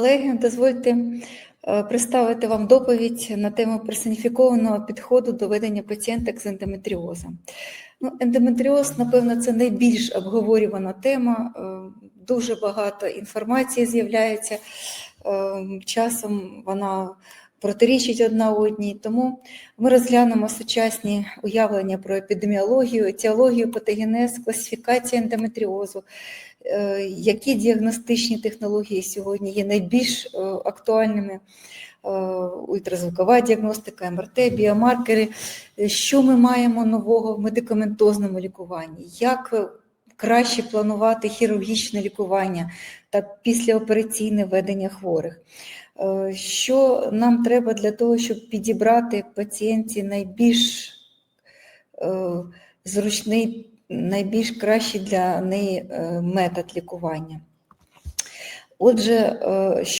Колеги, дозвольте е, представити вам доповідь на тему персоніфікованого підходу до ведення пацієнток з ендометріозом. Ну, ендометріоз, напевно, це найбільш обговорювана тема. е, Дуже багато інформації з'являється. е, Часом вона протирічить одна одній. Тому ми розглянемо сучасні уявлення про епідеміологію, етіологію, патогенез, класифікацію ендометріозу, е, які діагностичні технології сьогодні є найбільш е, актуальними. е, Ультразвукова діагностика, МРТ, біомаркери, що ми маємо нового в медикаментозному лікуванні, як краще планувати хірургічне лікування та післяопераційне ведення хворих. Е, Що нам треба для того, щоб підібрати пацієнті найбільш е, зручний, найбільш кращий для неї е, метод лікування. Отже,